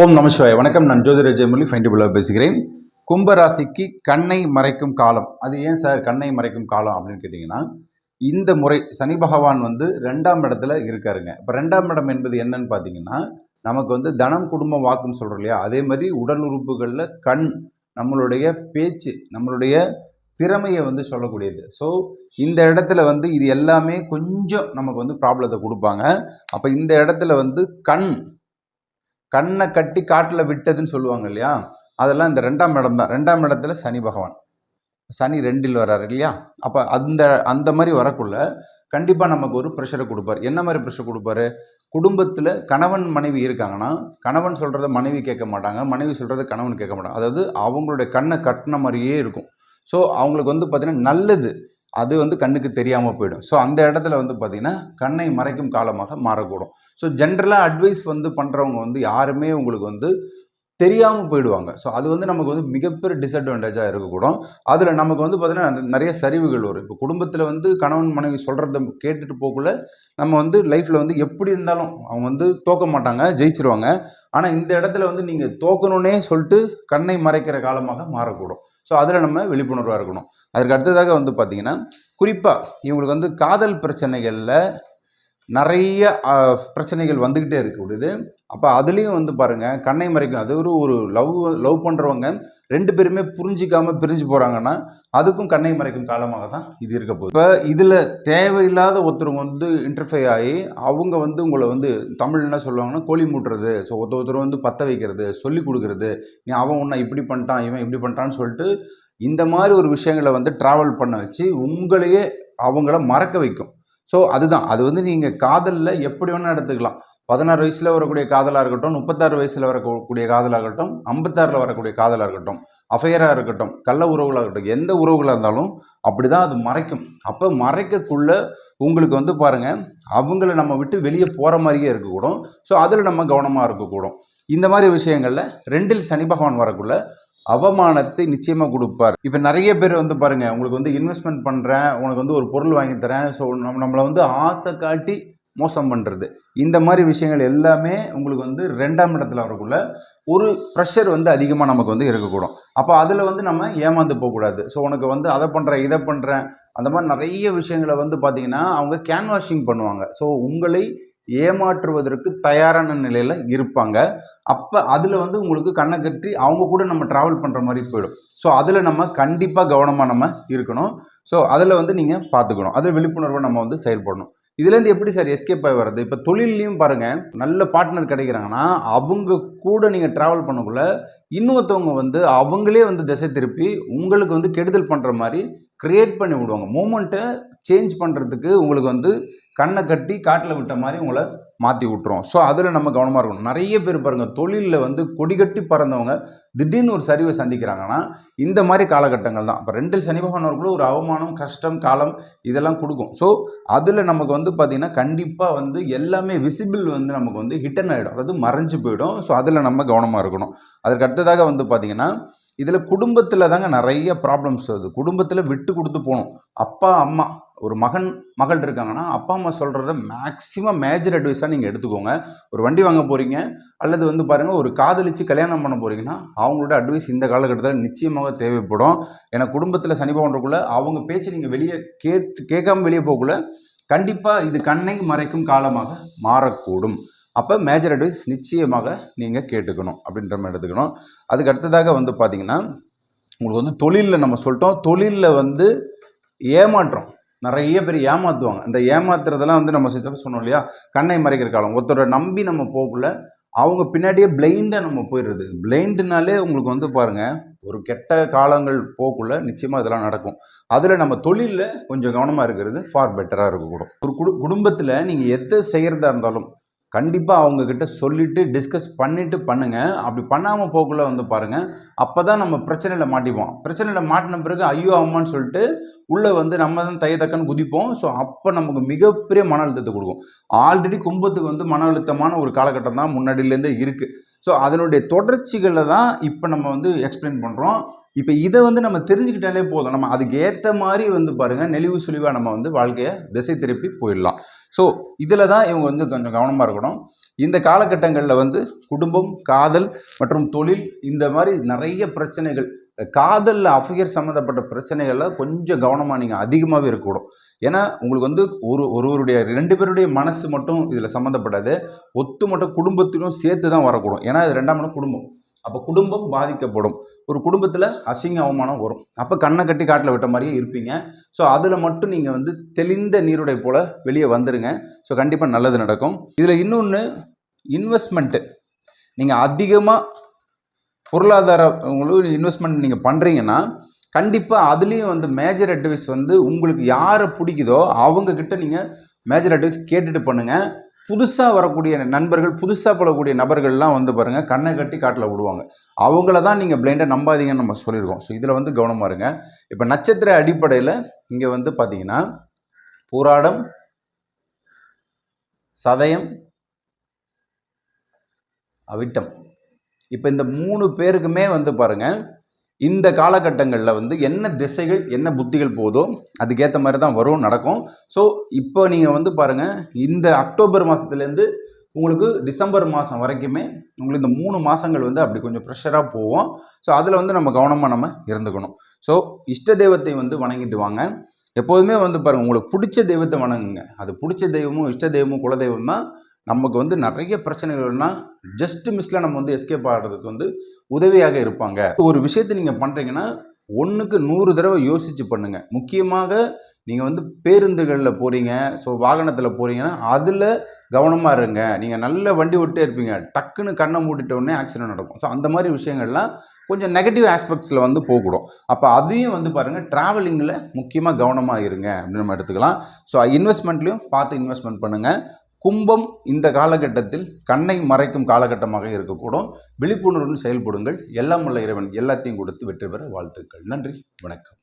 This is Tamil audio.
ஓம் நமசிவாய வணக்கம் நான் ஜோதிர ஜெயமுரளி ஃபைண்டிபுளாக பேசுகிறேன். கும்பராசிக்கு கண்ணை மறைக்கும் காலம். அது ஏன் சார் கண்ணை மறைக்கும் காலம் அப்படின்னு கேட்டிங்கன்னா இந்த முறை சனி பகவான் வந்து ரெண்டாம் இடத்துல இருக்காருங்க. இப்போ ரெண்டாம் இடம் என்பது என்னன்னு பார்த்தீங்கன்னா நமக்கு வந்து தனம் குடும்பம் வாக்குன்னு சொல்கிறோம் இல்லையா? அதே மாதிரி உடல் உறுப்புகளில் கண் நம்மளுடைய பேச்சு நம்மளுடைய திறமையை வந்து சொல்லக்கூடியது. ஸோ இந்த இடத்துல வந்து இது எல்லாமே கொஞ்சம் நமக்கு வந்து ப்ராப்ளத்தை கொடுப்பாங்க. அப்போ இந்த இடத்துல வந்து கண் கண்ணை கட்டி காட்டில் விட்டதுன்னு சொல்லுவாங்க இல்லையா? அதெல்லாம் இந்த ரெண்டாம் இடம் தான். ரெண்டாம் இடத்துல சனி பகவான். சனி ரெண்டில் வர்றாரு இல்லையா? அப்போ அந்த அந்த மாதிரி வரக்குள்ள கண்டிப்பாக நமக்கு ஒரு ப்ரெஷரை கொடுப்பார். என்ன மாதிரி ப்ரெஷர் கொடுப்பாரு? குடும்பத்தில் கணவன் மனைவி இருக்காங்கன்னா கணவன் சொல்கிறத மனைவி கேட்க மாட்டாங்க மனைவி சொல்கிறத கணவன் கேட்க மாட்டாங்க. அதாவது அவங்களுடைய கண்ணை கட்டின மாதிரியே இருக்கும். ஸோ அவங்களுக்கு வந்து பார்த்திங்கன்னா நல்லது. அது வந்து கண்ணுக்கு தெரியாமல் போயிடும். ஸோ அந்த இடத்துல வந்து பார்த்திங்கன்னா கண்ணை மறைக்கும் காலமாக மாறக்கூடும். ஸோ ஜென்ரலாக அட்வைஸ் வந்து பண்ணுறவங்க வந்து யாருமே உங்களுக்கு வந்து தெரியாமல் போயிடுவாங்க. ஸோ அது வந்து நமக்கு வந்து மிகப்பெரிய டிஸ்அட்வான்டேஜாக இருக்கக்கூடும். அதில் நமக்கு வந்து பார்த்திங்கன்னா நிறைய சரிவுகள் வரும். இப்போ குடும்பத்தில் வந்து கணவன் மனைவி சொல்கிறத கேட்டுட்டு போக்குள்ள நம்ம வந்து லைஃப்பில் வந்து எப்படி இருந்தாலும் அவங்க வந்து தோக்க மாட்டாங்க ஜெயிச்சிருவாங்க. ஆனால் இந்த இடத்துல வந்து நீங்கள் தோக்கணுன்னே சொல்லிட்டு கண்ணை மறைக்கிற காலமாக மாறக்கூடும். ஸோ அதில் நம்ம விழிப்புணர்வாக இருக்கணும். அதற்கு அடுத்ததாக வந்து பார்த்திங்கன்னா குறிப்பாக இவங்களுக்கு வந்து காதல் பிரச்சனைகளில் நிறைய பிரச்சனைகள் வந்துக்கிட்டே இருக்கக்கூடியது. அப்போ அதுலேயும் வந்து பாருங்கள் கண்ணை மறைக்கும் அது ஒரு ஒரு லவ் லவ் பண்ணுறவங்க ரெண்டு பேருமே புரிஞ்சிக்காமல் பிரிஞ்சு போகிறாங்கன்னா அதுக்கும் கண்ணை மறைக்கும் காலமாக தான் இது இருக்க போகுது. இப்போ இதில் தேவையில்லாத ஒருத்தர் வந்து இன்டர்ஃபை ஆகி அவங்க வந்து உங்களை வந்து தமிழ் என்ன சொல்லுவாங்கன்னா கோழி மூட்டுறது ஸோ ஒருத்த ஒருத்தர் வந்து பற்ற வைக்கிறது சொல்லி கொடுக்குறது நீ அவன் உன்னை இப்படி பண்ணிட்டான் இவன் இப்படி பண்ணிட்டான்னு சொல்லிட்டு இந்த மாதிரி ஒரு விஷயங்களை வந்து ட்ராவல் பண்ண வச்சு உங்களையே அவங்கள மறக்க வைக்கும். ஸோ அதுதான். அது வந்து நீங்கள் காதலில் எப்படி வேணால் எடுத்துக்கலாம். பதினாறு வயசில் வரக்கூடிய காதலாக இருக்கட்டும் முப்பத்தாறு வயசில் வரக்கூடிய காதலாக இருக்கட்டும் ஐம்பத்தாறில் வரக்கூடிய காதலாக இருக்கட்டும் அஃபையராக இருக்கட்டும் கள்ள உறவுகளாக இருக்கட்டும் எந்த உறவுகளாக இருந்தாலும் அப்படி தான் அது மறைக்கும். அப்போ மறைக்கக்குள்ள உங்களுக்கு வந்து பாருங்கள் அவங்கள நம்ம விட்டு வெளியே போகிற மாதிரியே இருக்கக்கூடும். ஸோ அதில் நம்ம கவனமாக இருக்கக்கூடும். இந்த மாதிரி விஷயங்களில் ரெண்டில் சனி பகவான் வரக்குள்ள அவமானத்தை நிச்சயமாக கொடுப்பார். இப்போ நிறைய பேர் வந்து பாருங்க உங்களுக்கு வந்து இன்வெஸ்ட்மெண்ட் பண்ணுறேன் உனக்கு வந்து ஒரு பொருள் வாங்கி தரேன் ஸோ நம்ம நம்மளை வந்து ஆசை காட்டி மோசம் பண்ணுறது இந்த மாதிரி விஷயங்கள் எல்லாமே உங்களுக்கு வந்து ரெண்டாம் இடத்துல வரக்குள்ள ஒரு ப்ரெஷர் வந்து அதிகமாக நமக்கு வந்து இருக்கக்கூடும். அப்போ அதில் வந்து நம்ம ஏமாந்து போகக்கூடாது. ஸோ உனக்கு வந்து அதை பண்ணுறேன் இதை பண்ணுறேன் அந்த மாதிரி நிறைய விஷயங்களை வந்து பார்த்தீங்கன்னா அவங்க கேன்வாஷிங் பண்ணுவாங்க. ஸோ உங்களை ஏமாற்றுவதற்கு தயாரான நிலையில் இருப்பாங்க. அப்போ அதில் வந்து உங்களுக்கு கண்ணை கட்டி அவங்க கூட நம்ம ட்ராவல் பண்ணுற மாதிரி போயிடும். ஸோ அதில் நம்ம கண்டிப்பாக கவனமாக நம்ம இருக்கணும். ஸோ அதில் வந்து நீங்கள் பார்த்துக்கணும் அதில் விழிப்புணர்வை நம்ம வந்து செயல்படணும். இதுலேருந்து எப்படி சார் எஸ்கேப் ஆகி வர்றது? இப்போ தொழிலையும் பாருங்கள் நல்ல பார்ட்னர் கிடைக்கிறாங்கன்னா அவங்க கூட நீங்கள் ட்ராவல் பண்ணக்குள்ள இன்னொருத்தவங்க வந்து அவங்களே வந்து திசை திருப்பி உங்களுக்கு வந்து கெடுதல் பண்ணுற மாதிரி க்ரியேட் பண்ணி விடுவாங்க. மூமெண்ட்டை சேஞ்ச் பண்ணுறதுக்கு உங்களுக்கு வந்து கண்ணை கட்டி காட்டில் விட்ட மாதிரி உங்களை மாற்றி விட்டுரும். ஸோ அதில் நம்ம கவனமாக இருக்கணும். நிறைய பேர் பாருங்கள் தொழிலில் வந்து கொடி கட்டி பறந்தவங்க திடீர்னு ஒரு சரிவை சந்திக்கிறாங்கன்னா இந்த மாதிரி காலகட்டங்கள் தான். இப்போ ரெண்டில் சனி பகவான் ஒரு அவமானம் கஷ்டம் காலம் இதெல்லாம் கொடுக்கும். ஸோ அதில் நமக்கு வந்து பார்த்திங்கன்னா கண்டிப்பாக வந்து எல்லாமே விசிபிள் வந்து நமக்கு வந்து ஹிட்டன் ஆகிடும் அதாவது மறைஞ்சு போயிடும். ஸோ அதில் நம்ம கவனமாக இருக்கணும். அதற்கு அடுத்ததாக வந்து பார்த்திங்கன்னா இதில் குடும்பத்தில் தாங்க நிறைய ப்ராப்ளம்ஸ் வருது. குடும்பத்தில் விட்டு கொடுத்து போகணும். அப்பா அம்மா ஒரு மகன் மகள் இருக்காங்கன்னா அப்பா அம்மா சொல்கிறத மேக்ஸிமம் மேஜர் அட்வைஸாக நீங்கள் எடுத்துக்கோங்க. ஒரு வண்டி வாங்க போகிறீங்க அல்லது வந்து பாருங்கள் ஒரு காதலிச்சு கல்யாணம் பண்ண போகிறீங்கன்னா அவங்களோட அட்வைஸ் இந்த காலகட்டத்தில் நிச்சயமாக தேவைப்படும். ஏன்னா குடும்பத்தில் சனி பகவான்றக்குள்ள அவங்க பேச்சு நீங்கள் வெளியே கேட்டு கேட்காம வெளியே போகக்குள்ள கண்டிப்பாக இது கண்ணை மறைக்கும் காலமாக மாறக்கூடும். அப்போ மேஜர் அட்வைஸ் நிச்சயமாக நீங்கள் கேட்டுக்கணும் அப்படின்ற மாதிரி எடுத்துக்கணும். அதுக்கு அடுத்ததாக வந்து பார்த்தீங்கன்னா உங்களுக்கு வந்து தொழிலில் நம்ம சொல்லிட்டோம். தொழிலில் வந்து ஏமாற்றம். நிறைய பேர் ஏமாற்றுவாங்க இந்த ஏமாத்துறதெல்லாம் வந்து நம்ம சித்தப்ப சொன்னோம் இல்லையா? கண்ணை மறைக்கிற காலம். ஒருத்தரை நம்பி நம்ம போகக்குள்ள அவங்க பின்னாடியே பிளைண்டாக நம்ம போயிடுறது. பிளைண்டுனாலே உங்களுக்கு வந்து பாருங்கள் ஒரு கெட்ட காலங்கள் போக்குள்ள நிச்சயமாக இதெல்லாம் நடக்கும். அதில் நம்ம தொழிலில் கொஞ்சம் கவனமாக இருக்கிறது ஃபார் பெட்டராக இருக்கக்கூடும். ஒரு குடு குடும்பத்தில் நீங்கள் எதை செய்கிறதா இருந்தாலும் கண்டிப்பாக அவங்கக்கிட்ட சொல்லிவிட்டு டிஸ்கஸ் பண்ணிவிட்டு பண்ணுங்கள் அப்படி பண்ணாமல் போக்குள்ள வந்து பாருங்கள் அப்போ தான் நம்ம பிரச்சனையில் மாட்டிப்போம். பிரச்சனையில் மாட்டின பிறகு ஐயோ அம்மான்னு சொல்லிட்டு உள்ளே வந்து நம்ம தான் தைய தக்கன்னு குதிப்போம். ஸோ அப்போ நமக்கு மிகப்பெரிய மன அழுத்தத்தை கொடுக்கும். ஆல்ரெடி கும்பத்துக்கு வந்து மன அழுத்தமான ஒரு காலகட்டம் தான் முன்னாடியிலேருந்தே இருக்குது ஸோ அதனுடைய தொடர்ச்சிகளில் தான் இப்போ நம்ம வந்து எக்ஸ்பிளைன் பண்ணுறோம் இப்போ இதை வந்து நம்ம தெரிஞ்சுக்கிட்டாலே போதும். நம்ம அதுக்கு ஏற்ற மாதிரி வந்து பாருங்கள் நெளிவு சுழிவாக நம்ம வந்து வாழ்க்கையை திசை திருப்பி போயிடலாம். ஸோ இதில் தான் இவங்க வந்து கொஞ்சம் கவனமாக இருக்கணும். இந்த காலகட்டங்களில் வந்து குடும்பம் காதல் மற்றும் தொழில் இந்த மாதிரி நிறைய பிரச்சனைகள் காதலில் அஃபையர் சம்மந்தப்பட்ட பிரச்சனைகளில் கொஞ்சம் கவனமாக நீங்கள் அதிகமாகவே இருக்கக்கூடும் ஏன்னா உங்களுக்கு வந்து ஒரு ஒருவருடைய ரெண்டு பேருடைய மனசு மட்டும் இதில் சம்மந்தப்படாது மட்டும் குடும்பத்திலும் சேர்த்து தான் வரக்கூடும். ஏன்னா இது ரெண்டாம் இடம் குடும்பம். அப்போ குடும்பம் பாதிக்கப்படும். ஒரு குடும்பத்தில் அசிங்க அவமானம் வரும். அப்போ கண்ணை கட்டி காட்டில் விட்ட மாதிரியே இருப்பீங்க. ஸோ அதில் மட்டும் நீங்கள் வந்து தெளிந்த நீருடை போல் வெளியே வந்துடுங்க ஸோ கண்டிப்பாக நல்லது நடக்கும். இதில் இன்னொன்று இன்வெஸ்ட்மெண்ட்டு நீங்கள் அதிகமாக பொருளாதார உங்களுக்கு இன்வெஸ்ட்மெண்ட் நீங்கள் பண்ணுறீங்கன்னா கண்டிப்பாக அதுலேயும் வந்து மேஜர் அட்வைஸ் வந்து உங்களுக்கு யாரை பிடிக்குதோ அவங்கக்கிட்ட நீங்கள் மேஜர் அட்வைஸ் கேட்டுட்டு பண்ணுங்கள் புதுசாக வரக்கூடிய நண்பர்கள் புதுசாக பழக்கூடிய நபர்கள்லாம் வந்து பாருங்கள் கண்ணை கட்டி காட்டில் விடுவாங்க. அவங்கள தான் நீங்கள் பிளைண்டாக நம்பாதீங்கன்னு நம்ம சொல்லியிருக்கோம். ஸோ இதில் வந்து கவனமாக இருங்க. இப்போ நட்சத்திர அடிப்படையில் இங்கே வந்து பார்த்தீங்கன்னா போராடம் சதயம் அவிட்டம். இப்போ இந்த மூணு பேருக்குமே வந்து பாருங்கள் இந்த காலகட்டங்களில் வந்து என்ன திசைகள் என்ன புத்திகள் போதோ அதுக்கேற்ற மாதிரி தான் வரும் நடக்கும். ஸோ இப்போ நீங்கள் வந்து பாருங்கள் இந்த அக்டோபர் மாதத்துலேருந்து உங்களுக்கு டிசம்பர் மாதம் வரைக்குமே உங்களுக்கு இந்த மூணு மாதங்கள் வந்து அப்படி கொஞ்சம் ப்ரெஷராக போவோம் ஸோ அதில் வந்து நம்ம கவனமாக நம்ம இருந்துக்கணும். ஸோ இஷ்ட தெய்வத்தை வந்து வணங்கிட்டு வாங்க. எப்போதுமே வந்து பாருங்கள் உங்களுக்கு பிடிச்ச தெய்வத்தை வணங்குங்க. அது பிடிச்ச தெய்வமும் இஷ்ட தெய்வமும் குலதெய்வம் தான். நமக்கு வந்து நிறைய பிரச்சனைகள்னா ஜஸ்ட் மிஸ்ல நம்ம வந்து எஸ்கேப் ஆகிறதுக்கு வந்து உதவியாக இருப்பாங்க. ஒரு விஷயத்தை நீங்கள் பண்ணுறீங்கன்னா ஒன்றுக்கு நூறு தடவை யோசித்து பண்ணுங்கள் முக்கியமாக நீங்கள் வந்து பேருந்துகளில் போகிறீங்க ஸோ வாகனத்தில் போகிறீங்கன்னா அதில் கவனமாக இருங்க. நீங்கள் நல்ல வண்டி விட்டே இருப்பீங்க. டக்குன்னு கண்ணை மூட்டிட்ட உடனே ஆக்சிடென்ட் நடக்கும். ஸோ அந்த மாதிரி விஷயங்கள்லாம் கொஞ்சம் நெகட்டிவ் ஆஸ்பெக்ட்ஸில் வந்து போகக்கூடும். அப்போ அதையும் வந்து பாருங்கள் ட்ராவலிங்கில் முக்கியமாக கவனமாக இருங்க. அப்படின்னு நம்ம எடுத்துக்கலாம். ஸோ இன்வெஸ்ட்மெண்ட்லேயும் பார்த்து இன்வெஸ்ட்மெண்ட் பண்ணுங்கள் கும்பம் இந்த காலகட்டத்தில் கண்ணை மறைக்கும் காலகட்டமாக இருக்கக்கூடும். விழிப்புணர்வுடன் செயல்படுங்கள். எல்லாம் உள்ள இறைவன் எல்லாத்தையும் கொடுத்து வெற்றி பெற வாழ்த்துக்கள். நன்றி. வணக்கம்.